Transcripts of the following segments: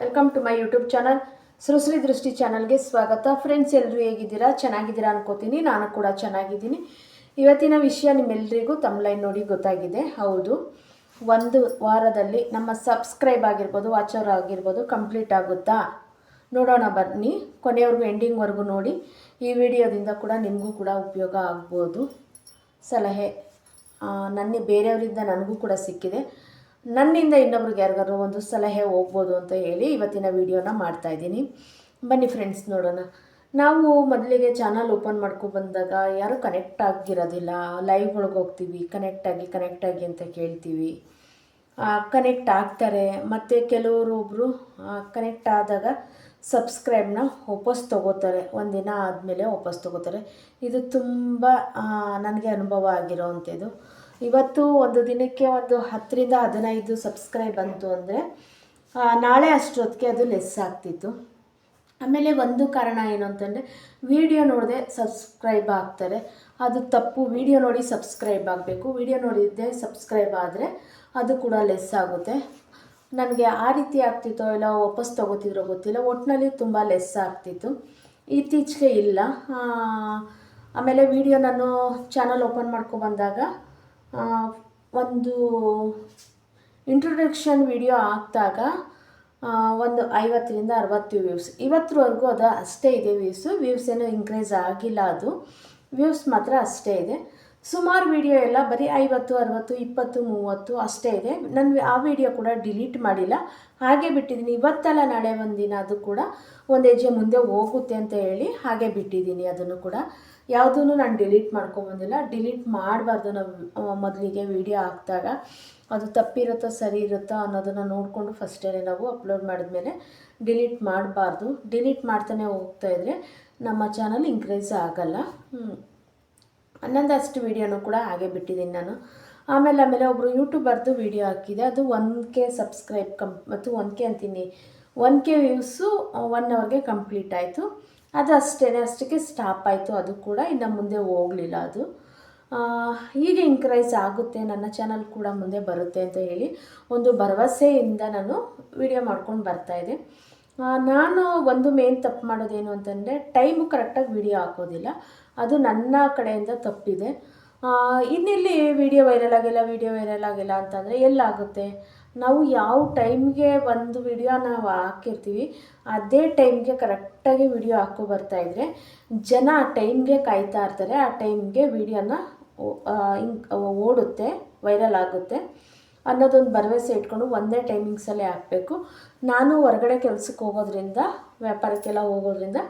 Welcome to my YouTube channel Srishti Drishti ಚಾನಲ್ಗೆ ಸ್ವಾಗತ. Friends ಎಲ್ಲರೂ ಹೇಗಿದ್ದೀರಾ? ಚೆನ್ನಾಗಿದ್ದೀರಾ ಅನ್ಕೋತೀನಿ. ನಾನು ಕೂಡ ಚೆನ್ನಾಗಿದ್ದೀನಿ. ಇವತ್ತಿನ ವಿಷಯ ನಿಮ್ಮೆಲ್ಲರಿಗೂ ತಮ್ಲೈನ್ ನೋಡಿ ಗೊತ್ತಾಗಿದೆ. ಹೌದು. ಒಂದು ವಾರದಲ್ಲಿ ನಮ್ಮ ಸಬ್ಸ್ಕ್ರೈಬ್ ಆಗಿರ್ಬೋದು ವಾಚರ್ ಆಗಿರ್ಬೋದು ಕಂಪ್ಲೀಟ್ ಆಗುತ್ತಾ? ನೋಡೋಣ ಬನ್ನಿ. ಕೊನೆಯವರೆಗೂ ಎಂಡಿಂಗ್ವರೆಗೂ ನೋಡಿ. ಈ ವಿಡಿಯೋದಿಂದ ಕೂಡ ನಿಮಗೂ ಕೂಡ ಉಪಯೋಗ ಆಗ್ಬೋದು. ಸಲಹೆ ನನ್ನ ಬೇರೆಯವರಿಂದ ನನಗೂ ಕೂಡ ಸಿಕ್ಕಿದೆ. ನನ್ನಿಂದ ಇನ್ನೊಬ್ರಿಗೆ ಯಾರಿಗಾದ್ರು ಒಂದು ಸಲಹೆ ಹೋಗ್ಬೋದು ಅಂತ ಹೇಳಿ ಇವತ್ತಿನ ವಿಡಿಯೋನ ಮಾಡ್ತಾ ಇದ್ದೀನಿ. ಬನ್ನಿ ಫ್ರೆಂಡ್ಸ್ ನೋಡೋಣ. ನಾವು ಮೊದಲಿಗೆ ಚಾನಲ್ ಓಪನ್ ಮಾಡ್ಕೊ ಬಂದಾಗ ಯಾರೂ ಕನೆಕ್ಟ್ ಆಗಿರೋದಿಲ್ಲ ಲೈವ್ ಒಳಗೆ ಹೋಗ್ತೀವಿ ಕನೆಕ್ಟ್ ಆಗಿ ಕನೆಕ್ಟ್ ಆಗಿ ಅಂತ ಕೇಳ್ತೀವಿ. ಕನೆಕ್ಟ್ ಆಗ್ತಾರೆ. ಮತ್ತು ಕೆಲವರು ಒಬ್ಬರು ಕನೆಕ್ಟ್ ಆದಾಗ ಸಬ್ಸ್ಕ್ರೈಬ್ನ ವಾಪಸ್ ತೊಗೋತಾರೆ. ಒಂದಿನ ಆದಮೇಲೆ ವಾಪಸ್ ತೊಗೋತಾರೆ. ಇದು ತುಂಬ ನನಗೆ ಅನುಭವ ಆಗಿರೋವಂಥದ್ದು ಇವತ್ತು ಒಂದು ದಿನಕ್ಕೆ ಒಂದು ಹತ್ತರಿಂದ ಹದಿನೈದು ಸಬ್ಸ್ಕ್ರೈಬ್ ಬಂತು ಅಂದರೆ ನಾಳೆ ಅಷ್ಟೊತ್ತಿಗೆ ಅದು ಲೆಸ್ ಆಗ್ತಿತ್ತು. ಆಮೇಲೆ ಒಂದು ಕಾರಣ ಏನು ಅಂತಂದರೆ ವಿಡಿಯೋ ನೋಡದೆ ಸಬ್ಸ್ಕ್ರೈಬ್ ಆಗ್ತಾರೆ. ಅದು ತಪ್ಪು. ವಿಡಿಯೋ ನೋಡಿ ಸಬ್ಸ್ಕ್ರೈಬ್ ಆಗಬೇಕು. ವಿಡಿಯೋ ನೋಡಿದ್ದೆ ಸಬ್ಸ್ಕ್ರೈಬ್ ಆದರೆ ಅದು ಕೂಡ ಲೆಸ್ ಆಗುತ್ತೆ. ನನಗೆ ಆ ರೀತಿ ಆಗ್ತಿತ್ತೋ ಇಲ್ಲ ವಾಪಸ್ ತೊಗೋತಿದ್ರೋ ಗೊತ್ತಿಲ್ಲ. ಒಟ್ಟಿನಲ್ಲಿ ತುಂಬ ಲೆಸ್ ಆಗ್ತಿತ್ತು. ಇತ್ತೀಚೆಗೆ ಇಲ್ಲ. ಆಮೇಲೆ ವಿಡಿಯೋ ನಾನು ಚಾನಲ್ ಓಪನ್ ಮಾಡ್ಕೊ ಬಂದಾಗ ಆ, ಒಂದು ಇಂಟ್ರೊಡಕ್ಷನ್ ವಿಡಿಯೋ ಹಾಕಿದಾಗ ಒಂದು ಐವತ್ತರಿಂದ ಅರವತ್ತು ವ್ಯೂವ್ಸ್ ಇವತ್ತರವರೆಗೂ ಅದು ಅಷ್ಟೇ ಇದೆ ವ್ಯೂಸು ವ್ಯೂವ್ಸ್ ಏನೂ ಇನ್ಕ್ರೀಸ್ ಆಗಿಲ್ಲ ಅದು. ವ್ಯೂವ್ಸ್ ಮಾತ್ರ ಅಷ್ಟೇ ಇದೆ. ಸುಮಾರು ವಿಡಿಯೋ ಎಲ್ಲ ಬರೀ ಐವತ್ತು, ಅರವತ್ತು, ಇಪ್ಪತ್ತು, ಮೂವತ್ತು ಅಷ್ಟೇ ಇದೆ. ನಾನು ಆ ವಿಡಿಯೋ ಕೂಡ ಡಿಲೀಟ್ ಮಾಡಿಲ್ಲ. ಹಾಗೆ ಬಿಟ್ಟಿದ್ದೀನಿ ಇವತ್ತಲ್ಲ ನಾಳೆ ಒಂದಿನ ಅದು ಕೂಡ ಒಂದು ಹೆಜ್ಜೆ ಮುಂದೆ ಹೋಗುತ್ತೆ ಅಂತ ಹೇಳಿ ಹಾಗೆ ಬಿಟ್ಟಿದ್ದೀನಿ ಅದನ್ನು ಕೂಡ. ಯಾವುದೂ ನಾನು ಡಿಲೀಟ್ ಮಾಡ್ಕೊಂಬಂದಿಲ್ಲ. ಡಿಲೀಟ್ ಮಾಡಬಾರ್ದು ನಾವು ಮೊದಲಿಗೆ ವಿಡಿಯೋ ಹಾಕಿದಾಗ. ಅದು ತಪ್ಪಿರುತ್ತೋ ಸರಿ ಇರುತ್ತೋ ಅನ್ನೋದನ್ನು ನೋಡಿಕೊಂಡು ಫಸ್ಟೇ ನಾವು ಅಪ್ಲೋಡ್ ಮಾಡಿದ್ಮೇಲೆ ಡಿಲೀಟ್ ಮಾಡಬಾರ್ದು. ಡಿಲೀಟ್ ಮಾಡ್ತಾನೆ ಹೋಗ್ತಾ ಇದ್ದರೆ ನಮ್ಮ ಚಾನಲ್ ಇನ್ಕ್ರೀಸ್ ಆಗಲ್ಲ. ಹನ್ನೊಂದಷ್ಟು ವೀಡಿಯೋನು ಕೂಡ ಹಾಗೆ ಬಿಟ್ಟಿದ್ದೀನಿ ನಾನು. ಆಮೇಲೆ ಆಮೇಲೆ ಒಬ್ಬರು ಯೂಟ್ಯೂಬರ್ದು ವೀಡಿಯೋ ಹಾಕಿದೆ. ಅದು ಒನ್ ಕೆ ಸಬ್ಸ್ಕ್ರೈಬ್ ಕಂಪ್ ಮತ್ತು ಒನ್ ಕೆ ಅಂತೀನಿ ಒನ್ ಕೆ ವ್ಯೂಸು ಒನ್ ಅವರ್ಗೆ ಕಂಪ್ಲೀಟ್ ಆಯಿತು. ಅದು ಅಷ್ಟೇ ಅಷ್ಟಕ್ಕೆ ಸ್ಟಾಪ್ ಆಯಿತು. ಅದು ಕೂಡ ಇನ್ನು ಮುಂದೆ ಹೋಗಲಿಲ್ಲ ಅದು. ಹೀಗೆ ಇನ್ಕ್ರೈಸ್ ಆಗುತ್ತೆ, ನನ್ನ ಚಾನಲ್ ಕೂಡ ಮುಂದೆ ಬರುತ್ತೆ ಅಂತ ಹೇಳಿ ಒಂದು ಭರವಸೆಯಿಂದ ನಾನು ವಿಡಿಯೋ ಮಾಡ್ಕೊಂಡು ಬರ್ತಾಯಿದ್ದೆ ನಾನು ಒಂದು ಮೇನ್ ತಪ್ಪು ಮಾಡೋದೇನು ಅಂತಂದರೆ ಟೈಮು ಕರೆಕ್ಟಾಗಿ ವಿಡಿಯೋ ಹಾಕೋದಿಲ್ಲ. ಅದು ನನ್ನ ಕಡೆಯಿಂದ ತಪ್ಪಿದೆ. ಇನ್ನಿಲ್ಲಿ ವಿಡಿಯೋ ವೈರಲ್ ಆಗಿಲ್ಲ ವಿಡಿಯೋ ವೈರಲ್ ಆಗಿಲ್ಲ ಅಂತಂದರೆ ಎಲ್ಲಾಗುತ್ತೆ? ನಾವು ಯಾವ ಟೈಮ್ಗೆ ಒಂದು ವಿಡಿಯೋ ನಾವು ಹಾಕಿರ್ತೀವಿ, ಅದೇ ಟೈಮ್ಗೆ ಕರೆಕ್ಟಾಗಿ ವಿಡಿಯೋ ಹಾಕೋ ಇದ್ದರೆ ಜನ ಆ ಟೈಮ್ಗೆ ಕಾಯ್ತಾ ಇರ್ತಾರೆ, ಆ ಟೈಮ್ಗೆ ವಿಡಿಯೋನ ಓಡುತ್ತೆ ವೈರಲ್ ಆಗುತ್ತೆ ಅನ್ನೋದೊಂದು ಭರವಸೆ ಇಟ್ಕೊಂಡು ಒಂದೇ ಟೈಮಿಂಗ್ಸಲ್ಲೇ ಹಾಕಬೇಕು. ನಾನು ಹೊರಗಡೆ ಕೆಲಸಕ್ಕೆ ಹೋಗೋದ್ರಿಂದ, ವ್ಯಾಪಾರಕ್ಕೆಲ್ಲ ಹೋಗೋದ್ರಿಂದ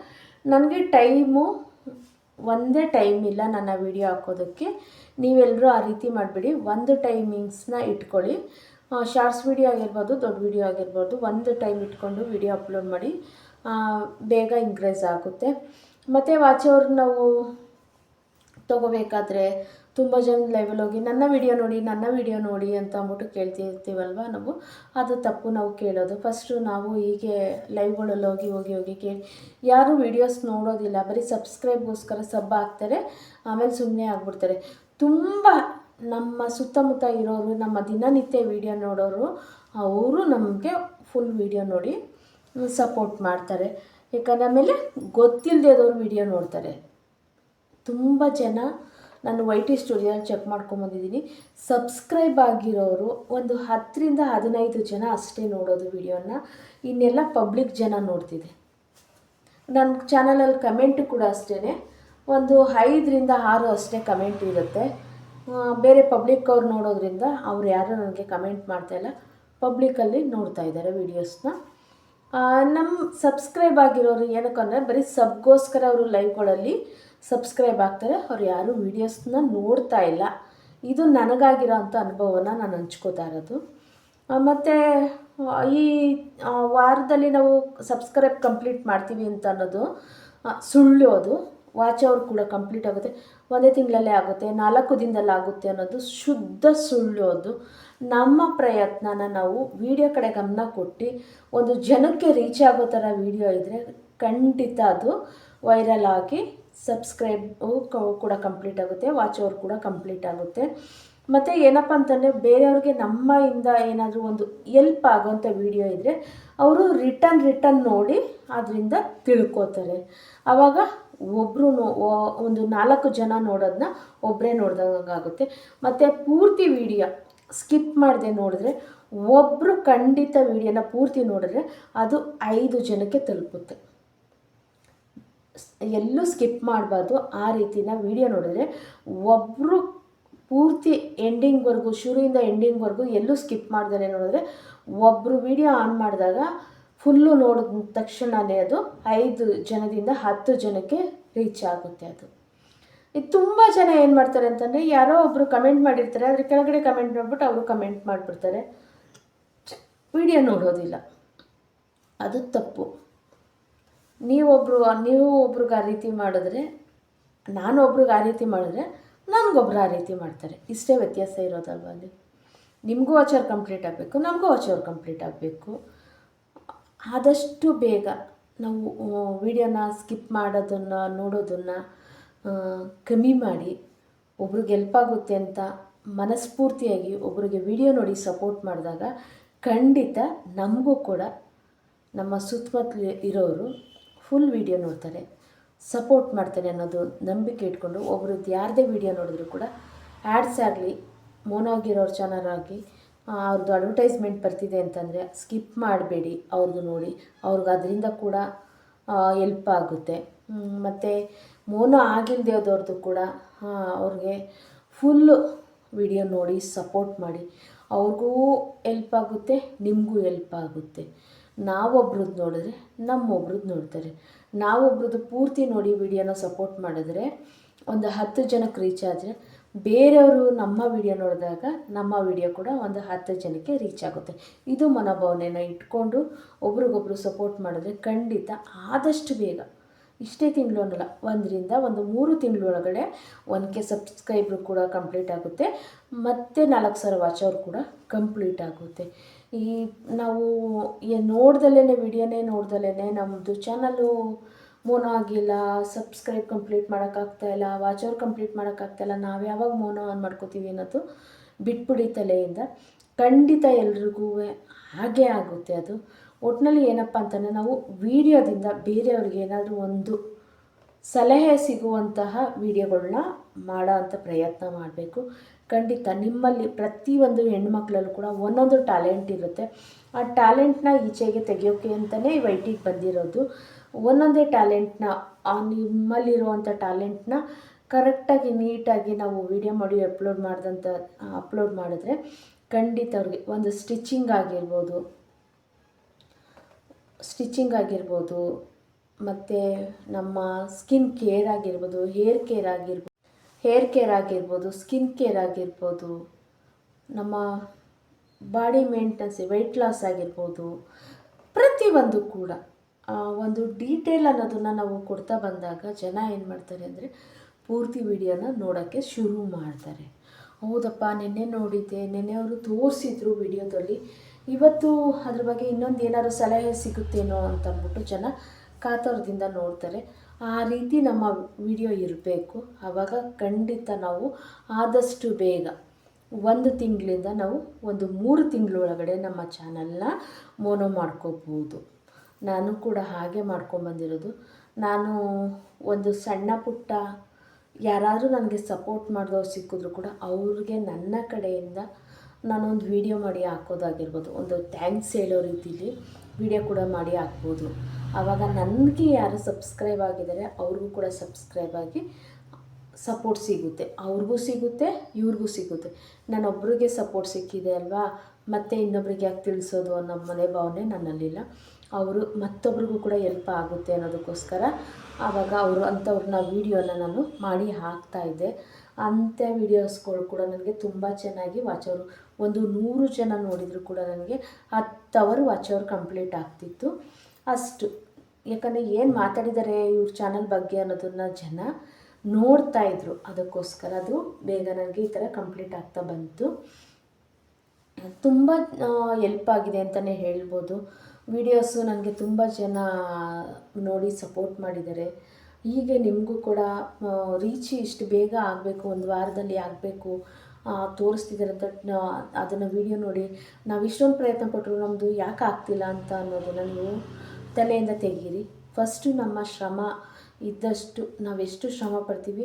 ನನಗೆ ಟೈಮು ಒಂದೇ ಟೈಮ್ ಇಲ್ಲ ನನ್ನ ವಿಡಿಯೋ ಹಾಕೋದಕ್ಕೆ. ನೀವೆಲ್ಲರೂ ಆ ರೀತಿ ಮಾಡಿಬಿಡಿ, ಒಂದು ಟೈಮಿಂಗ್ಸ್ನ ಇಟ್ಕೊಳ್ಳಿ. ಶಾರ್ಟ್ಸ್ ವಿಡಿಯೋ ಆಗಿರ್ಬೋದು, ದೊಡ್ಡ ವಿಡಿಯೋ ಆಗಿರ್ಬೋದು, ಒಂದು ಟೈಮ್ ಇಟ್ಕೊಂಡು ವಿಡಿಯೋ ಅಪ್ಲೋಡ್ ಮಾಡಿ ಬೇಗ ಇನ್ಕ್ರೀಸ್ ಆಗುತ್ತೆ. ಮತ್ತು ವಾಚ್ ಅವರ್ ನಾವು ತೊಗೋಬೇಕಾದ್ರೆ ತುಂಬ ಜನ ಲೈವಲ್ಲಿ ಹೋಗಿ, ನನ್ನ ವಿಡಿಯೋ ನೋಡಿ, ನನ್ನ ವಿಡಿಯೋ ನೋಡಿ ಅಂತ ಅಂದ್ಬಿಟ್ಟು ಕೇಳ್ತಿರ್ತೀವಲ್ವ ನಾವು? ಅದು ತಪ್ಪು ನಾವು ಕೇಳೋದು. ಫಸ್ಟು ನಾವು ಹೀಗೆ ಲೈವ್ಗಳಲ್ಲಿ ಹೋಗಿ ಹೋಗಿ ಹೋಗಿ ಕೇಳಿ. ಯಾರು ವೀಡಿಯೋಸ್ ನೋಡೋದಿಲ್ಲ, ಬರೀ ಸಬ್ಸ್ಕ್ರೈಬ್ಗೋಸ್ಕರ ಸಬ್ ಹಾಕ್ತಾರೆ, ಆಮೇಲೆ ಸುಮ್ಮನೆ ಆಗ್ಬಿಡ್ತಾರೆ. ತುಂಬ ನಮ್ಮ ಸುತ್ತಮುತ್ತ ಇರೋರು, ನಮ್ಮ ದಿನನಿತ್ಯ ವೀಡಿಯೋ ನೋಡೋರು ಅವರು ನಮಗೆ ಫುಲ್ ವೀಡಿಯೋ ನೋಡಿ ಸಪೋರ್ಟ್ ಮಾಡ್ತಾರೆ. ಯಾಕಂದ್ರೆ ಆಮೇಲೆ ಗೊತ್ತಿಲ್ಲದೆ ವೀಡಿಯೋ ನೋಡ್ತಾರೆ. ತುಂಬ ಜನ ನಾನು ವೈ ಟಿ ಸ್ಟುಡಿಯೋನ ಚೆಕ್ ಮಾಡ್ಕೊಂಬಂದಿದ್ದೀನಿ ಸಬ್ಸ್ಕ್ರೈಬ್ ಆಗಿರೋರು ಒಂದು ಹತ್ತರಿಂದ ಹದಿನೈದು ಜನ ಅಷ್ಟೇ ನೋಡೋದು ವಿಡಿಯೋನ ಇನ್ನೆಲ್ಲ ಪಬ್ಲಿಕ್ ಜನ ನೋಡ್ತಿದೆ. ನನ್ನ ಚಾನಲಲ್ಲಿ ಕಮೆಂಟ್ ಕೂಡ ಅಷ್ಟೇ ಒಂದು ಐದರಿಂದ ಆರು ಅಷ್ಟೇ ಕಮೆಂಟ್ ಇರುತ್ತೆ. ಬೇರೆ ಪಬ್ಲಿಕ್ ಅವ್ರು ನೋಡೋದ್ರಿಂದ ಅವ್ರು ಯಾರೂ ನನಗೆ ಕಮೆಂಟ್ ಮಾಡ್ತಾಯಿಲ್ಲ ಪಬ್ಲಿಕಲ್ಲಿ ನೋಡ್ತಾ ಇದ್ದಾರೆ ವೀಡಿಯೋಸ್ನ ನಮ್ಮ ಸಬ್ಸ್ಕ್ರೈಬ್ ಆಗಿರೋರು ಏನಕ್ಕೆ ಅಂದರೆ ಬರೀ ಸಬ್ಗೋಸ್ಕರ ಅವರು ಲೈವ್ಗಳಲ್ಲಿ ಸಬ್ಸ್ಕ್ರೈಬ್ ಆಗ್ತಾರೆ. ಅವ್ರು ಯಾರೂ ವೀಡಿಯೋಸ್ನ ನೋಡ್ತಾ ಇಲ್ಲ. ಇದು ನನಗಾಗಿರೋ ಅಂಥ ಅನುಭವನ ನಾನು ಹಂಚ್ಕೋತಾ ಇರೋದು. ಮತ್ತು, ಈ ವಾರದಲ್ಲಿ ನಾವು ಸಬ್ಸ್ಕ್ರೈಬ್ ಕಂಪ್ಲೀಟ್ ಮಾಡ್ತೀವಿ ಅಂತ ಅನ್ನೋದು ಸುಳ್ಳು ಅದು. ವಾಚ್ ಅವ್ರು ಕೂಡ ಕಂಪ್ಲೀಟ್ ಆಗುತ್ತೆ. ಒಂದೇ ತಿಂಗಳಲ್ಲೇ ಆಗುತ್ತೆ, ನಾಲ್ಕು ದಿನದಲ್ಲಿ ಆಗುತ್ತೆ ಅನ್ನೋದು ಶುದ್ಧ ಸುಳ್ಳು ಅದು. ನಮ್ಮ ಪ್ರಯತ್ನನ ನಾವು ವಿಡಿಯೋ ಕಡೆ ಗಮನ ಕೊಟ್ಟು ಒಂದು ಜನಕ್ಕೆ ರೀಚ್ ಆಗೋ ಥರ ವಿಡಿಯೋ ಇದ್ದರೆ ಖಂಡಿತ ಅದು ವೈರಲ್ ಆಗಿ ಸಬ್ಸ್ಕ್ರೈಬ್ ಕೂಡ ಕಂಪ್ಲೀಟ್ ಆಗುತ್ತೆ, ವಾಚ್ ಅವ್ರು ಕೂಡ ಕಂಪ್ಲೀಟ್ ಆಗುತ್ತೆ. ಮತ್ತು ಏನಪ್ಪ ಅಂತಂದರೆ ಬೇರೆಯವ್ರಿಗೆ ನಮ್ಮಿಂದ ಏನಾದರೂ ಒಂದು ಎಲ್ಪ್ ಆಗೋಂಥ ವಿಡಿಯೋ ಇದ್ದರೆ ಅವರು ರಿಟರ್ನ್ ರಿಟರ್ನ್ ನೋಡಿ ಅದರಿಂದ ತಿಳ್ಕೊತಾರೆ. ಆವಾಗ ಒಬ್ಬರು ಒಂದು ನಾಲ್ಕು ಜನ ನೋಡೋದನ್ನ ಒಬ್ಬರೇ ನೋಡ್ದಂಗಾಗುತ್ತೆ ಮತ್ತು ಪೂರ್ತಿ ವಿಡಿಯೋ ಸ್ಕಿಪ್ ಮಾಡದೆ ನೋಡಿದ್ರೆ ಒಬ್ಬರು ಖಂಡಿತ ವಿಡಿಯೋನ ಪೂರ್ತಿ ನೋಡಿದ್ರೆ ಅದು ಐದು ಜನಕ್ಕೆ ತಲುಪುತ್ತೆ. ಎಲ್ಲೂ ಸ್ಕಿಪ್ ಮಾಡಬಾರ್ದು, ಆ ರೀತಿನ ವಿಡಿಯೋ ನೋಡಿದ್ರೆ ಒಬ್ಬರು ಪೂರ್ತಿ ಎಂಡಿಂಗ್ವರೆಗೂ ಶುರುವಿಂದ ಎಂಡಿಂಗ್ವರೆಗೂ ಎಲ್ಲೂ ಸ್ಕಿಪ್ ಮಾಡ್ದೇ ನೋಡಿದ್ರೆ ಒಬ್ಬರು ವಿಡಿಯೋ ಆನ್ ಮಾಡಿದಾಗ ಫುಲ್ಲು ನೋಡಿದ ತಕ್ಷಣವೇ ಅದು ಐದು ಜನದಿಂದ ಹತ್ತು ಜನಕ್ಕೆ ರೀಚ್ ಆಗುತ್ತೆ ಅದು. ಇದು ತುಂಬ ಜನ ಏನು ಮಾಡ್ತಾರೆ ಅಂತಂದರೆ ಯಾರೋ ಒಬ್ಬರು ಕಮೆಂಟ್ ಮಾಡಿರ್ತಾರೆ ಅದ್ರ ಕೆಳಗಡೆ ಕಮೆಂಟ್ ಮಾಡಿಬಿಟ್ಟು ಅವರು ಕಮೆಂಟ್ ಮಾಡಿಬಿಡ್ತಾರೆ. ವಿಡಿಯೋ ನೋಡೋದಿಲ್ಲ. ಅದು ತಪ್ಪು. ನೀವೊಬ್ಬರು ನೀವು ಒಬ್ರಿಗೆ ಆ ರೀತಿ ಮಾಡಿದ್ರೆ, ನಾನು ಒಬ್ರಿಗೆ ಆ ರೀತಿ ಮಾಡಿದ್ರೆ ನನಗೊಬ್ರು ಆ ರೀತಿ ಮಾಡ್ತಾರೆ. ಇಷ್ಟೇ ವ್ಯತ್ಯಾಸ ಇರೋದಲ್ವ ಅಲ್ಲಿ? ನಿಮಗೂ ವಾಚರ್ ಕಂಪ್ಲೀಟ್ ಆಗಬೇಕು, ನಮಗೂ ವಾಚರ್ ಕಂಪ್ಲೀಟ್ ಆಗಬೇಕು. ಆದಷ್ಟು ಬೇಗ ನಾವು ವಿಡಿಯೋನ ಸ್ಕಿಪ್ ಮಾಡೋದನ್ನು, ನೋಡೋದನ್ನು ಕಮ್ಮಿ ಮಾಡಿ, ಒಬ್ರಿಗೆ ಹೆಲ್ಪ್ ಆಗುತ್ತೆ ಅಂತ ಮನಸ್ಫೂರ್ತಿಯಾಗಿ ಒಬ್ರಿಗೆ ವಿಡಿಯೋ ನೋಡಿ ಸಪೋರ್ಟ್ ಮಾಡಿದಾಗ ಖಂಡಿತ ನಮಗೂ ಕೂಡ ನಮ್ಮ ಸುತ್ತಮುತ್ತಲು ಇರೋರು ಫುಲ್ ವಿಡಿಯೋ ನೋಡ್ತಾರೆ ಸಪೋರ್ಟ್ ಮಾಡ್ತಾರೆ ಅನ್ನೋದು ನಂಬಿಕೆ ಇಟ್ಕೊಂಡು ಒಬ್ರದ್ದು ಯಾರದೇ ವಿಡಿಯೋ ನೋಡಿದ್ರು ಕೂಡ ಆ್ಯಡ್ಸ್ ಆಗಲಿ ಮೋನೋ ಆಗಿರೋರು ಚಾನಲ್ ಆಗಿ ಅವ್ರದ್ದು ಅಡ್ವರ್ಟೈಸ್ಮೆಂಟ್ ಬರ್ತಿದೆ ಅಂತಂದರೆ ಸ್ಕಿಪ್ ಮಾಡಬೇಡಿ ಅವ್ರದ್ದು ನೋಡಿ. ಅವ್ರಿಗೆ ಅದರಿಂದ ಕೂಡ ಎಲ್ಪ್ ಆಗುತ್ತೆ. ಮತ್ತು ಮೋನೋ ಆಗಿಲ್ಲದೆ ಅದವ್ರದ್ದು ಕೂಡ ಅವ್ರಿಗೆ ಫುಲ್ಲು ವಿಡಿಯೋ ನೋಡಿ ಸಪೋರ್ಟ್ ಮಾಡಿ. ಅವ್ರಿಗೂ ಎಲ್ಪ್ ಆಗುತ್ತೆ, ನಿಮಗೂ ಎಲ್ಪ್ ಆಗುತ್ತೆ. ನಾವೊಬ್ರದ್ದು ನೋಡಿದ್ರೆ ನಮ್ಮೊಬ್ರದ್ದು ನೋಡ್ತಾರೆ. ನಾವೊಬ್ರದ್ದು ಪೂರ್ತಿ ನೋಡಿ ವಿಡಿಯೋನ ಸಪೋರ್ಟ್ ಮಾಡಿದ್ರೆ, ಒಂದು ಹತ್ತು ಜನಕ್ಕೆ ರೀಚ್ ಆದರೆ ಬೇರೆಯವರು ನಮ್ಮ ವಿಡಿಯೋ ನೋಡಿದಾಗ ನಮ್ಮ ವಿಡಿಯೋ ಕೂಡ ಒಂದು ಹತ್ತು ಜನಕ್ಕೆ ರೀಚ್ ಆಗುತ್ತೆ. ಇದು ಮನೋಭಾವನೆನ ಇಟ್ಕೊಂಡು ಒಬ್ರಿಗೊಬ್ರು ಸಪೋರ್ಟ್ ಮಾಡಿದ್ರೆ ಖಂಡಿತ ಆದಷ್ಟು ಬೇಗ, ಇಷ್ಟೇ ತಿಂಗಳು ಅನ್ನಲ್ಲ, ಒಂದರಿಂದ ಒಂದು ಮೂರು ತಿಂಗಳೊಳಗಡೆ ಒನ್ ಕೆ ಸಬ್ಸ್ಕ್ರೈಬ್ರು ಕೂಡ ಕಂಪ್ಲೀಟ್ ಆಗುತ್ತೆ. ಮತ್ತು ನಾಲ್ಕು ಸಾವಿರ ವಾಚ್ ಅವ್ರು ಕೂಡ ಕಂಪ್ಲೀಟ್ ಆಗುತ್ತೆ. ಈ ನಾವು ನೋಡ್ದಲೇ ವಿಡಿಯೋನೇ ನೋಡ್ದಲೇ ನಮ್ಮದು ಚಾನಲ್ಲು ಮೋನೋ ಆಗಿಲ್ಲ ಸಬ್ಸ್ಕ್ರೈಬ್ ಕಂಪ್ಲೀಟ್ ಮಾಡೋಕ್ಕಾಗ್ತಾಯಿಲ್ಲ ಇಲ್ಲ ವಾಚರ್ ಕಂಪ್ಲೀಟ್ ಮಾಡೋಕ್ಕಾಗ್ತಾಯಿಲ್ಲ ನಾವು ಯಾವಾಗ ಮೋನೋ ಆನ್ ಮಾಡ್ಕೋತೀವಿ ಅನ್ನೋದು ಬಿಟ್ಬಿಡಿ ತಲೆಯಿಂದ. ಖಂಡಿತ ಎಲ್ರಿಗೂ ಹಾಗೆ ಆಗುತ್ತೆ ಅದು. ಒಟ್ಟಿನಲ್ಲಿ ಏನಪ್ಪ ಅಂತಂದರೆ ನಾವು ವೀಡಿಯೋದಿಂದ ಬೇರೆಯವ್ರಿಗೆ ಏನಾದರೂ ಒಂದು ಸಲಹೆ ಸಿಗುವಂತಹ ವೀಡಿಯೋಗಳನ್ನ ಮಾಡೋ ಅಂತ ಪ್ರಯತ್ನ ಮಾಡಬೇಕು. ಖಂಡಿತ ನಿಮ್ಮಲ್ಲಿ ಪ್ರತಿಯೊಂದು ಹೆಣ್ಮಕ್ಳಲ್ಲೂ ಕೂಡ ಒಂದೊಂದು ಟ್ಯಾಲೆಂಟ್ ಇರುತ್ತೆ. ಆ ಟ್ಯಾಲೆಂಟ್ನ ಈಚೆಗೆ ತೆಗೆಯೋಕೆ ಅಂತಲೇ ವೈಟಿಗೆ ಬಂದಿರೋದು. ಒಂದೊಂದೇ ಟ್ಯಾಲೆಂಟ್ನ ಆ ನಿಮ್ಮಲ್ಲಿರುವಂಥ ಟ್ಯಾಲೆಂಟ್ನ ಕರೆಕ್ಟಾಗಿ ನೀಟಾಗಿ ನಾವು ವಿಡಿಯೋ ಮಾಡಿ ಅಪ್ಲೋಡ್ ಮಾಡಿದಂಥ ಅಪ್ಲೋಡ್ ಮಾಡಿದ್ರೆ ಖಂಡಿತ ಅವ್ರಿಗೆ ಒಂದು ಸ್ಟಿಚಿಂಗ್ ಆಗಿರ್ಬೋದು ಸ್ಟಿಚಿಂಗ್ ಆಗಿರ್ಬೋದು, ಮತ್ತು ನಮ್ಮ ಸ್ಕಿನ್ ಕೇರ್ ಆಗಿರ್ಬೋದು ಹೇರ್ ಕೇರ್ ಆಗಿರ್ಬೋದು ಹೇರ್ ಕೇರ್ ಆಗಿರ್ಬೋದು ಸ್ಕಿನ್ ಕೇರ್ ಆಗಿರ್ಬೋದು, ನಮ್ಮ ಬಾಡಿ ಮೇಂಟೆನ್ಸ್ ವೆಯ್ಟ್ ಲಾಸ್ ಆಗಿರ್ಬೋದು, ಪ್ರತಿಯೊಂದು ಕೂಡ. ಒಂದು ಡೀಟೇಲ್ ಅನ್ನೋದನ್ನು ನಾವು ಕೊಡ್ತಾ ಬಂದಾಗ ಜನ ಏನು ಮಾಡ್ತಾರೆ ಅಂದರೆ ಪೂರ್ತಿ ವಿಡಿಯೋನ ನೋಡೋಕ್ಕೆ ಶುರು ಮಾಡ್ತಾರೆ. ಹೌದಪ್ಪ, ನಿನ್ನೆ ನೋಡಿದ್ದೆ, ನಿನ್ನೆ ಅವರು ತೋರಿಸಿದ್ರು ವಿಡಿಯೋದಲ್ಲಿ. ಇವತ್ತು ಅದ್ರ ಬಗ್ಗೆ ಇನ್ನೊಂದು ಏನಾದ್ರು ಸಲಹೆ ಸಿಗುತ್ತೇನೋ ಅಂತ ಅಂದ್ಬಿಟ್ಟು ಜನ ಕಾತರದಿಂದ ನೋಡ್ತಾರೆ. ಆ ರೀತಿ ನಮ್ಮ ವಿಡಿಯೋ ಇರಬೇಕು. ಆವಾಗ ಖಂಡಿತ ನಾವು ಆದಷ್ಟು ಬೇಗ ಒಂದು ತಿಂಗಳಿಂದ ನಾವು ಒಂದು ಮೂರು ತಿಂಗಳೊಳಗಡೆ ನಮ್ಮ ಚಾನಲ್ನ ಮೋನೋ ಮಾಡ್ಕೋಬೋದು ನಾನು ಕೂಡ ಹಾಗೆ ಮಾಡ್ಕೊಂಡ್ಬಂದಿರೋದು ನಾನು ಒಂದು ಸಣ್ಣ ಪುಟ್ಟ ಯಾರಾದರೂ ನನಗೆ ಸಪೋರ್ಟ್ ಮಾಡಿದವ್ರು ಸಿಕ್ಕಿದ್ರು ಕೂಡ ಅವ್ರಿಗೆ ನನ್ನ ಕಡೆಯಿಂದ ನಾನೊಂದು ವೀಡಿಯೋ ಮಾಡಿ ಹಾಕೋದಾಗಿರ್ಬೋದು. ಒಂದು ಥ್ಯಾಂಕ್ಸ್ ಹೇಳೋ ರೀತಿಲಿ ವೀಡಿಯೋ ಕೂಡ ಮಾಡಿ ಹಾಕ್ಬೋದು. ಆವಾಗ ನನಗೆ ಯಾರು ಸಬ್ಸ್ಕ್ರೈಬ್ ಆಗಿದ್ದಾರೆ, ಅವ್ರಿಗೂ ಕೂಡ ಸಬ್ಸ್ಕ್ರೈಬ್ ಆಗಿ ಸಪೋರ್ಟ್ ಸಿಗುತ್ತೆ. ಅವ್ರಿಗೂ ಸಿಗುತ್ತೆ, ಇವ್ರಿಗೂ ಸಿಗುತ್ತೆ. ನಾನೊಬ್ಬರಿಗೆ ಸಪೋರ್ಟ್ ಸಿಕ್ಕಿದೆ ಅಲ್ವಾ? ಮತ್ತು ಇನ್ನೊಬ್ರಿಗೆ ಯಾಕೆ ತಿಳಿಸೋದು ಅನ್ನೋ ಮನೆ ಭಾವನೆ ನನ್ನಲ್ಲಿಲ್ಲ. ಅವರು ಮತ್ತೊಬ್ರಿಗೂ ಕೂಡ ಎಲ್ಪ್ ಆಗುತ್ತೆ ಅನ್ನೋದಕ್ಕೋಸ್ಕರ ಆವಾಗ ಅವರು ಅಂಥವ್ರನ್ನ ವೀಡಿಯೋನ ನಾನು ಮಾಡಿ ಹಾಕ್ತಾಯಿದ್ದೆ ಅಂಥ ವೀಡಿಯೋಸ್ಗಳು ಕೂಡ ನನಗೆ ತುಂಬ ಚೆನ್ನಾಗಿ ವಾಚವರು ಒಂದು ನೂರು ಜನ ನೋಡಿದರೂ ಕೂಡ ನನಗೆ ಹತ್ತು ಅವರು ವಾಚ್ ಅವರ್ ಕಂಪ್ಲೀಟ್ ಆಗ್ತಿತ್ತು. ಅಷ್ಟು. ಯಾಕಂದರೆ ಏನು ಮಾತಾಡಿದ್ದಾರೆ ಇವ್ರ ಚಾನಲ್ ಬಗ್ಗೆ ಅನ್ನೋದನ್ನು ಜನ ನೋಡ್ತಾಯಿದ್ರು ಅದಕ್ಕೋಸ್ಕರ ಅದು ಬೇಗ ನನಗೆ ಈ ಥರ ಕಂಪ್ಲೀಟ್ ಆಗ್ತಾ ಬಂತು. ತುಂಬ ಎಲ್ಪ್ ಆಗಿದೆ ಅಂತಲೇ ಹೇಳ್ಬೋದು. ವೀಡಿಯೋಸು ನನಗೆ ತುಂಬ ಜನ ನೋಡಿ ಸಪೋರ್ಟ್ ಮಾಡಿದ್ದಾರೆ. ಹೀಗೆ ನಿಮಗೂ ಕೂಡ ರೀಚ್ ಇಷ್ಟು ಬೇಗ ಆಗಬೇಕು, ಒಂದು ವಾರದಲ್ಲಿ ಆಗಬೇಕು ತೋರಿಸ್ತಿದ್ದಾರೆ ಅಂತ ಅದನ್ನು ವಿಡಿಯೋ ನೋಡಿ. ನಾವು ಇಷ್ಟೊಂದು ಪ್ರಯತ್ನ ಪಟ್ಟರು ನಮ್ಮದು ಯಾಕೆ ಆಗ್ತಿಲ್ಲ ಅಂತ ಅನ್ನೋದನ್ನು ನೀವು ತಲೆಯಿಂದ ತೆಗೀರಿ ಫಸ್ಟು ನಮ್ಮ ಶ್ರಮ ಇದ್ದಷ್ಟು ನಾವೆಷ್ಟು ಶ್ರಮ ಪಡ್ತೀವಿ,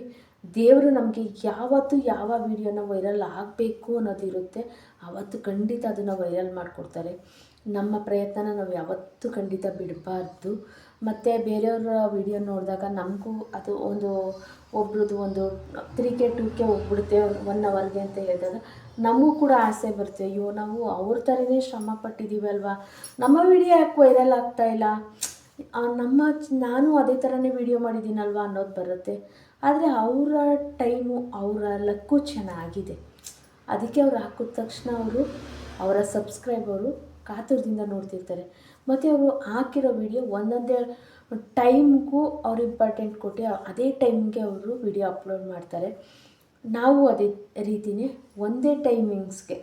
ದೇವರು ನಮಗೆ ಯಾವತ್ತು ಯಾವ ವಿಡಿಯೋನ ವೈರಲ್ ಆಗಬೇಕು ಅನ್ನೋದಿರುತ್ತೆ. ಆವತ್ತು ಖಂಡಿತ ಅದನ್ನು ವೈರಲ್ ಮಾಡಿಕೊಡ್ತಾರೆ. ನಮ್ಮ ಪ್ರಯತ್ನ ನಾವು ಯಾವತ್ತೂ ಖಂಡಿತ ಬಿಡಬಾರ್ದು. ಮತ್ತು ಬೇರೆಯವರ ವಿಡಿಯೋ ನೋಡಿದಾಗ ನಮಗೂ ಅದು ಒಂದು ಒಬ್ರದ್ದು ಒಂದು ತ್ರೀ ಕೆ ಟೂ ಕೆ ಹೋಗ್ಬಿಡುತ್ತೆ ಒನ್ ಅವರ್ಗೆ ಅಂತ ಹೇಳಿದಾಗ ನಮಗೂ ಕೂಡ ಆಸೆ ಬರುತ್ತೆ. ಅಯ್ಯೋ, ನಾವು ಅವ್ರ ಥರನೇ ಶ್ರಮ ಪಟ್ಟಿದ್ದೀವಿ ಅಲ್ವಾ? ನಮ್ಮ ವಿಡಿಯೋ ಯಾಕೆ ವೈರಲ್ ಆಗ್ತಾ ಇಲ್ಲ? ನಮ್ಮ ನಾನು ಅದೇ ಥರನೇ ವಿಡಿಯೋ ಮಾಡಿದ್ದೀನಲ್ವ ಅನ್ನೋದು ಬರುತ್ತೆ. ಆದರೆ ಅವರ ಟೈಮು ಅವರ ಲಕ್ಕು ಚೆನ್ನಾಗಿದೆ. ಅದಕ್ಕೆ ಅವ್ರು ಹಾಕಿದ ತಕ್ಷಣ ಅವರು, ಅವರ ಸಬ್ಸ್ಕ್ರೈಬರು ಕಾತುರದಿಂದ ನೋಡ್ತಿರ್ತಾರೆ. ಮತ್ತು ಅವರು ಹಾಕಿರೋ ವಿಡಿಯೋ ಒಂದೊಂದೇ ಟೈಮ್ಗೂ ಅವ್ರು ಇಂಪಾರ್ಟೆಂಟ್ ಕೊಟ್ಟು ಅದೇ ಟೈಮ್ಗೆ ಅವರು ವಿಡಿಯೋ ಅಪ್ಲೋಡ್ ಮಾಡ್ತಾರೆ. ನಾವು ಅದೇ ರೀತಿಯೇ ಒಂದೇ ಟೈಮಿಂಗ್ಸ್ಗೆ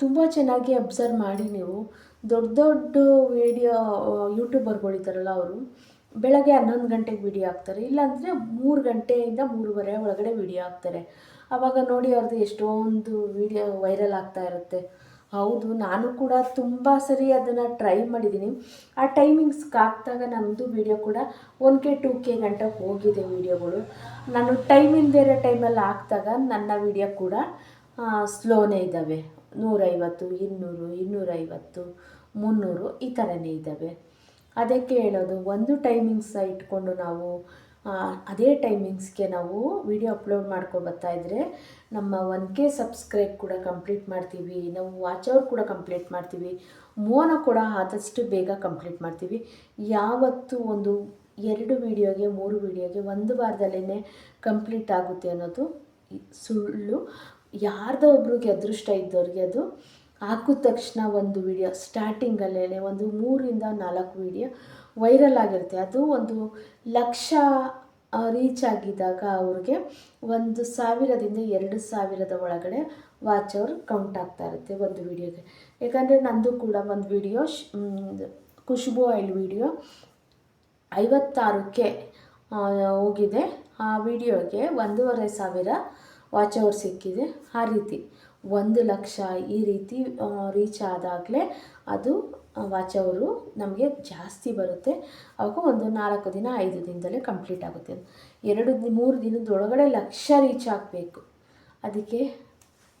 ತುಂಬ ಚೆನ್ನಾಗಿ ಅಬ್ಸರ್ವ್ ಮಾಡಿ ನೀವು. ದೊಡ್ಡ ದೊಡ್ಡ ವೀಡಿಯೋ ಯೂಟ್ಯೂಬರ್ಗಳಿದ್ದಾರಲ್ಲ ಅವರು, ಬೆಳಗ್ಗೆ ಹನ್ನೊಂದು ಗಂಟೆಗೆ ವಿಡಿಯೋ ಹಾಕ್ತಾರೆ. ಇಲ್ಲಾಂದರೆ ಮೂರು ಗಂಟೆಯಿಂದ ಮೂರುವರೆ ಒಳಗಡೆ ವಿಡಿಯೋ ಹಾಕ್ತಾರೆ. ಆವಾಗ ನೋಡಿ ಅವ್ರದ್ದು ಎಷ್ಟೊಂದು ವಿಡಿಯೋ ವೈರಲ್ ಆಗ್ತಾ ಇರುತ್ತೆ. ಹೌದು, ನಾನು ಕೂಡ ತುಂಬ ಸರಿ ಅದನ್ನು ಟ್ರೈ ಮಾಡಿದ್ದೀನಿ. ಆ ಟೈಮಿಂಗ್ಸ್ಗೆ ಹಾಕಿದಾಗ ನಮ್ಮದು ವೀಡಿಯೋ ಕೂಡ ಒನ್ ಕೆ ಟೂ ಕೆ ಗಂಟೆ ಹೋಗಿದೆ ವೀಡಿಯೋಗಳು ನಾನು ಟೈಮ್ ಬೇರೆ ಟೈಮಲ್ಲಿ ಹಾಕಿದಾಗ ನನ್ನ ವೀಡಿಯೋ ಕೂಡ ಸ್ಲೋನೇ ಇದ್ದಾವೆ. ನೂರೈವತ್ತು, ಇನ್ನೂರು, ಇನ್ನೂರೈವತ್ತು, ಮುನ್ನೂರು ಈ ಥರನೇ ಇದ್ದಾವೆ. ಅದಕ್ಕೆ ಹೇಳೋದು, ಒಂದು ಟೈಮಿಂಗ್ಸ ಇಟ್ಕೊಂಡು ನಾವು ಅದೇ ಟೈಮಿಂಗ್ಸ್ಗೆ ನಾವು ವಿಡಿಯೋ ಅಪ್ಲೋಡ್ ಮಾಡ್ಕೊ ಇದ್ದರೆ ನಮ್ಮ ಒನ್ ಕೆ ಸಬ್ಸ್ಕ್ರೈಬ್ ಕೂಡ ಕಂಪ್ಲೀಟ್ ಮಾಡ್ತೀವಿ, ನಾವು ವಾಚ್ ಅವರ್ ಕೂಡ ಕಂಪ್ಲೀಟ್ ಮಾಡ್ತೀವಿ, ಮೋನ ಕೂಡ ಆದಷ್ಟು ಬೇಗ ಕಂಪ್ಲೀಟ್ ಮಾಡ್ತೀವಿ. ಯಾವತ್ತು ಒಂದು ಎರಡು ವೀಡಿಯೋಗೆ ಮೂರು ವೀಡಿಯೋಗೆ ಒಂದು ವಾರದಲ್ಲೇ ಕಂಪ್ಲೀಟ್ ಆಗುತ್ತೆ ಅನ್ನೋದು ಸುಳ್ಳು. ಯಾರ್ದೋ ಒಬ್ರಿಗೆ ಅದೃಷ್ಟ ಇದ್ದವ್ರಿಗೆ ಅದು ಹಾಕಿದ ತಕ್ಷಣ ಒಂದು ವಿಡಿಯೋ ಸ್ಟಾರ್ಟಿಂಗಲ್ಲೇ ಒಂದು ಮೂರಿಂದ ನಾಲ್ಕು ವಿಡಿಯೋ ವೈರಲ್ ಆಗಿರುತ್ತೆ. ಅದು ಒಂದು ಲಕ್ಷ ರೀಚ್ ಆಗಿದ್ದಾಗ ಅವ್ರಿಗೆ ಒಂದು ಸಾವಿರದಿಂದ ಎರಡು ಸಾವಿರದ ಒಳಗಡೆ ವಾಚ್ ಅವ್ರು ಕೌಂಟ್ ಆಗ್ತಾ ಇರುತ್ತೆ ಒಂದು ವಿಡಿಯೋಗೆ. ಯಾಕಂದರೆ ನಂದು ಕೂಡ ಒಂದು ವಿಡಿಯೋ ಖುಷ್ಬು ಆಯಿಲ್ ವಿಡಿಯೋ ಐವತ್ತಾರಕ್ಕೆ ಹೋಗಿದೆ. ಆ ವಿಡಿಯೋಗೆ ಒಂದೂವರೆ ಸಾವಿರ ವಾಚ್ ಅವರ್ ಸಿಕ್ಕಿದೆ. ಆ ರೀತಿ ಒಂದು ಲಕ್ಷ ಈ ರೀತಿ ರೀಚ್ ಆದಾಗಲೇ ಅದು ವಾಚ್ ಅವರು ನಮಗೆ ಜಾಸ್ತಿ ಬರುತ್ತೆ. ಅವಾಗ ಒಂದು ನಾಲ್ಕು ದಿನ, ಐದು ದಿನದಲ್ಲೇ ಕಂಪ್ಲೀಟ್ ಆಗುತ್ತೆ. ಎರಡು ಮೂರು ದಿನದೊಳಗಡೆ ಲಕ್ಷ ರೀಚ್ ಆಗಬೇಕು. ಅದಕ್ಕೆ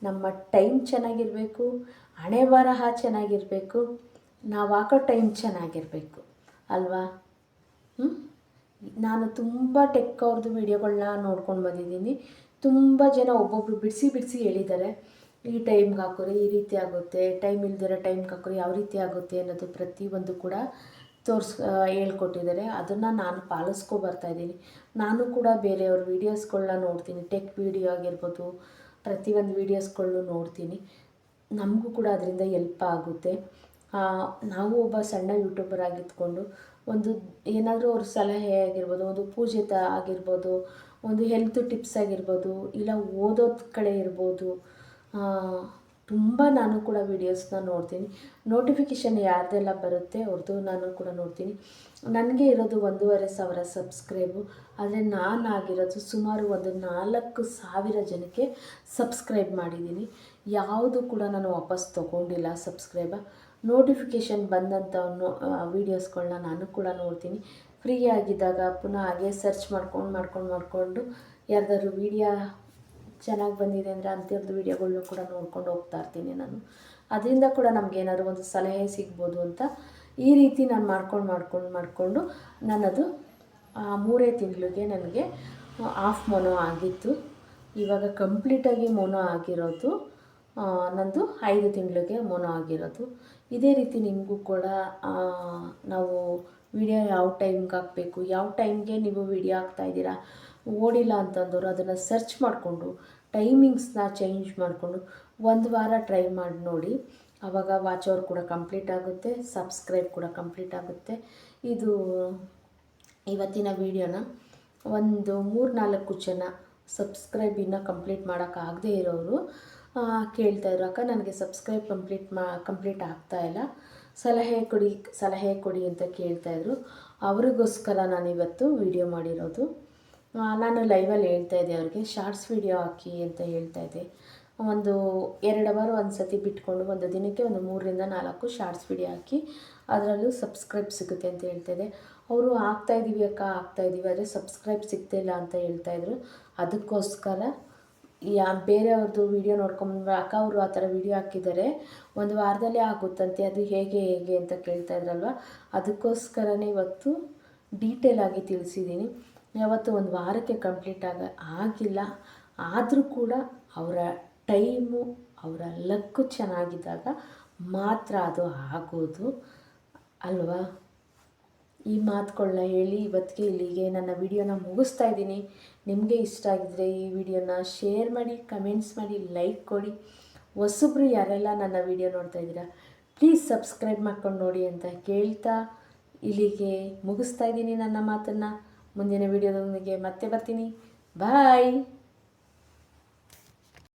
ನಮ್ಮ ಟೈಮ್ ಚೆನ್ನಾಗಿರಬೇಕು. ಹಣೆ ಬರಹ ಚೆನ್ನಾಗಿರಬೇಕು. ನಾವು ಹಾಕೋ ಟೈಮ್ ಚೆನ್ನಾಗಿರಬೇಕು. ಅಲ್ವಾ? ನಾನು ತುಂಬ ಟೆಕ್ ಅವ್ರದ್ದು ವೀಡಿಯೋಗಳನ್ನ ನೋಡ್ಕೊಂಡು ಬಂದಿದ್ದೀನಿ. ತುಂಬ ಜನ ಒಬ್ಬೊಬ್ಬರು ಬಿಡಿಸಿ ಬಿಡಿಸಿ ಹೇಳಿದ್ದಾರೆ. ಈ ಟೈಮ್ಗೆ ಹಾಕಿದ್ರೆ ಈ ರೀತಿ ಆಗುತ್ತೆ, ಟೈಮ್ ಇಲ್ದಿರೋ ಟೈಮ್ಗೆ ಹಾಕಿದ್ರೆ ಯಾವ ರೀತಿ ಆಗುತ್ತೆ ಅನ್ನೋದು ಪ್ರತಿಯೊಂದು ಕೂಡ ತೋರಿಸ್ ಹೇಳ್ಕೊಟ್ಟಿದ್ದಾರೆ. ಅದನ್ನು ನಾನು ಪಾಲಿಸ್ಕೊ ಬರ್ತಾಯಿದ್ದೀನಿ ನಾನು ಕೂಡ ಬೇರೆಯವ್ರ ವೀಡಿಯೋಸ್ಗಳನ್ನ ನೋಡ್ತೀನಿ. ಟೆಕ್ ವೀಡಿಯೋ ಆಗಿರ್ಬೋದು, ಪ್ರತಿಯೊಂದು ವೀಡಿಯೋಸ್ಗಳನ್ನೂ ನೋಡ್ತೀನಿ. ನಮಗೂ ಕೂಡ ಅದರಿಂದ ಎಲ್ಪ್ ಆಗುತ್ತೆ. ನಾವು ಒಬ್ಬ ಸಣ್ಣ ಯೂಟ್ಯೂಬರ್ ಆಗಿದ್ಕೊಂಡು ಒಂದು ಏನಾದರೂ ಅವ್ರ ಸಲಹೆ ಆಗಿರ್ಬೋದು, ಒಂದು ಪೂಜೆ ತ, ಆಗಿರ್ಬೋದು, ಒಂದು ಹೆಲ್ತ್ ಟಿಪ್ಸ್ ಆಗಿರ್ಬೋದು, ಇಲ್ಲ ಓದೋದ ಕಡೆ ಇರ್ಬೋದು ತುಂಬ ನಾನು ಕೂಡ ವೀಡಿಯೋಸ್ನ ನೋಡ್ತೀನಿ. ನೋಟಿಫಿಕೇಷನ್ ಯಾರ್ದೆಲ್ಲ ಬರುತ್ತೆ ಅವ್ರದ್ದು ನಾನು ಕೂಡ ನೋಡ್ತೀನಿ. ನನಗೆ ಇರೋದು ಒಂದೂವರೆ ಸಾವಿರ ಸಬ್ಸ್ಕ್ರೈಬು ಆದರೆ ನಾನು ಆಗಿರೋದು ಸುಮಾರು ಒಂದು ನಾಲ್ಕು ಸಾವಿರ ಜನಕ್ಕೆ ಸಬ್ಸ್ಕ್ರೈಬ್ ಮಾಡಿದ್ದೀನಿ. ಯಾವುದು ಕೂಡ ನಾನು ವಾಪಸ್ ತೊಗೊಂಡಿಲ್ಲ ಸಬ್ಸ್ಕ್ರೈಬ ನೋಟಿಫಿಕೇಷನ್ ಬಂದಂಥ ವೀಡಿಯೋಸ್ಗಳನ್ನ ನಾನು ಕೂಡ ನೋಡ್ತೀನಿ. ಫ್ರೀ ಆಗಿದ್ದಾಗ ಪುನಃ ಹಾಗೆ ಸರ್ಚ್ ಮಾಡ್ಕೊಂಡು ಮಾಡ್ಕೊಂಡು ಮಾಡಿಕೊಂಡು ಯಾರ್ದಾದ್ರು ವೀಡಿಯೋ ಚೆನ್ನಾಗಿ ಬಂದಿದೆ ಅಂದರೆ ಅಂಥದ್ದು ವಿಡಿಯೋಗಳನ್ನ ಕೂಡ ನೋಡ್ಕೊಂಡು ಹೋಗ್ತಾ ಇರ್ತೀನಿ ನಾನು. ಅದರಿಂದ ಕೂಡ ನಮಗೇನಾದ್ರು ಒಂದು ಸಲಹೆ ಸಿಗ್ಬೋದು ಅಂತ ಈ ರೀತಿ ನಾನು ಮಾಡ್ಕೊಂಡು ಮಾಡ್ಕೊಂಡು ಮಾಡಿಕೊಂಡು ನನ್ನದು ಮೂರೇ ತಿಂಗಳಿಗೆ ನನಗೆ ಆಫ್ ಮೊನೋ ಆಗಿತ್ತು. ಇವಾಗ ಕಂಪ್ಲೀಟಾಗಿ ಮೊನೋ ಆಗಿರೋದು ನಂದು ಐದು ತಿಂಗಳಿಗೆ ಮೊನೋ ಆಗಿರೋದು. ಇದೇ ರೀತಿ ನಿಮಗೂ ಕೂಡ ನಾವು ವಿಡಿಯೋ ಯಾವ ಟೈಮ್ಗೆ ಹಾಕಬೇಕು, ಯಾವ ಟೈಮ್ಗೆ ನೀವು ವಿಡಿಯೋ ಹಾಕ್ತಾಯಿದ್ದೀರಾ ಓಡಿಲ್ಲ ಅಂತಂದರು ಅದನ್ನು ಸರ್ಚ್ ಮಾಡಿಕೊಂಡು ಟೈಮಿಂಗ್ಸ್ನ ಚೇಂಜ್ ಮಾಡಿಕೊಂಡು ಒಂದು ವಾರ ಟ್ರೈ ಮಾಡಿ ನೋಡಿ. ಆವಾಗ ವಾಚ್ ಅವರ್ ಕೂಡ ಕಂಪ್ಲೀಟ್ ಆಗುತ್ತೆ ಸಬ್ಸ್ಕ್ರೈಬ್ ಕೂಡ ಕಂಪ್ಲೀಟ್ ಆಗುತ್ತೆ. ಇದು ಇವತ್ತಿನ ವೀಡಿಯೋನ ಒಂದು ಮೂರು ನಾಲ್ಕು ಜನ ಸಬ್ಸ್ಕ್ರೈಬ್ ಇನ್ನೂ ಕಂಪ್ಲೀಟ್ ಮಾಡೋಕ್ಕಾಗದೇ ಇರೋರು ಕೇಳ್ತಾಯಿದ್ರು ಅಕ್ಕ, ನನಗೆ ಸಬ್ಸ್ಕ್ರೈಬ್ ಕಂಪ್ಲೀಟ್ ಮಾ ಕಂಪ್ಲೀಟ್ ಇಲ್ಲ. ಸಲಹೆ ಕೊಡಿ ಸಲಹೆ ಕೊಡಿ ಅಂತ ಕೇಳ್ತಾಯಿದ್ರು ಅವರಿಗೋಸ್ಕರ ನಾನಿವತ್ತು ವೀಡಿಯೋ ಮಾಡಿರೋದು. ನಾನು ಲೈವಲ್ಲಿ ಹೇಳ್ತಾ ಇದ್ದೆ ಅವ್ರಿಗೆ, ಶಾರ್ಟ್ಸ್ ವಿಡಿಯೋ ಹಾಕಿ ಅಂತ ಹೇಳ್ತಾ ಇದ್ದೆ. ಒಂದು ಎರಡು ಅವರು ಒಂದು ಸತಿ ಬಿಟ್ಕೊಂಡು ಒಂದು ದಿನಕ್ಕೆ ಒಂದು ಮೂರರಿಂದ ನಾಲ್ಕು ಶಾರ್ಟ್ಸ್ ವಿಡಿಯೋ ಹಾಕಿ ಅದರಲ್ಲೂ ಸಬ್ಸ್ಕ್ರೈಬ್ ಸಿಗುತ್ತೆ ಅಂತ ಹೇಳ್ತಾಯಿದ್ದೆ ಅವರು ಆಗ್ತಾಯಿದ್ದೀವಿ ಅಕ್ಕ ಆಗ್ತಾಯಿದ್ದೀವಿ ಆದರೆ ಸಬ್ಸ್ಕ್ರೈಬ್ ಸಿಗ್ತಾ ಇಲ್ಲ ಅಂತ ಹೇಳ್ತಾಯಿದ್ರು ಅದಕ್ಕೋಸ್ಕರ ಯಾ, ಬೇರೆಯವ್ರದ್ದು ವಿಡಿಯೋ ನೋಡ್ಕೊಂಡು ಅಕ್ಕ ಅವರು ಆ ಥರ ವಿಡಿಯೋ ಹಾಕಿದ್ದಾರೆ. ಒಂದು ವಾರದಲ್ಲೇ ಆಗುತ್ತಂತೆ, ಅದು ಹೇಗೆ ಹೇಗೆ ಅಂತ ಕೇಳ್ತಾ ಇದ್ರಲ್ವ? ಅದಕ್ಕೋಸ್ಕರನೇ ಇವತ್ತು ಡೀಟೇಲ್ ಆಗಿ ತಿಳಿಸಿದ್ದೀನಿ. ಯಾವತ್ತು ಒಂದು ವಾರಕ್ಕೆ ಕಂಪ್ಲೀಟ್ ಆಗ ಆಗಿಲ್ಲ. ಆದರೂ ಕೂಡ ಅವರ ಟೈಮು, ಅವರ ಲಕ್ಕು ಚೆನ್ನಾಗಿದ್ದಾಗ ಮಾತ್ರ ಅದು ಆಗೋದು. ಅಲ್ವಾ? ಈ ಮಾತುಗಳನ್ನ ಹೇಳಿ ಇವತ್ತಿಗೆ ಇಲ್ಲಿಗೆ ನನ್ನ ವಿಡಿಯೋನ ಮುಗಿಸ್ತಾ ಇದ್ದೀನಿ. ನಿಮಗೆ ಇಷ್ಟ ಆಗಿದ್ರೆ ಈ ವಿಡಿಯೋನ ಶೇರ್ ಮಾಡಿ, ಕಮೆಂಟ್ಸ್ ಮಾಡಿ, ಲೈಕ್ ಕೊಡಿ. ಹೊಸಬ್ರು ಯಾರೆಲ್ಲ ನನ್ನ ವಿಡಿಯೋ ನೋಡ್ತಾ ಇದ್ದೀರಾ, ಪ್ಲೀಸ್ ಸಬ್ಸ್ಕ್ರೈಬ್ ಮಾಡ್ಕೊಂಡು ನೋಡಿ ಅಂತ ಕೇಳ್ತಾ ಇಲ್ಲಿಗೆ ಮುಗಿಸ್ತಾ ಇದ್ದೀನಿ ನನ್ನ ಮಾತನ್ನು. ಮುಂದಿನ ವಿಡಿಯೋದೊಂದಿಗೆ ಮತ್ತೆ ಬರ್ತೀನಿ. ಬಾಯ್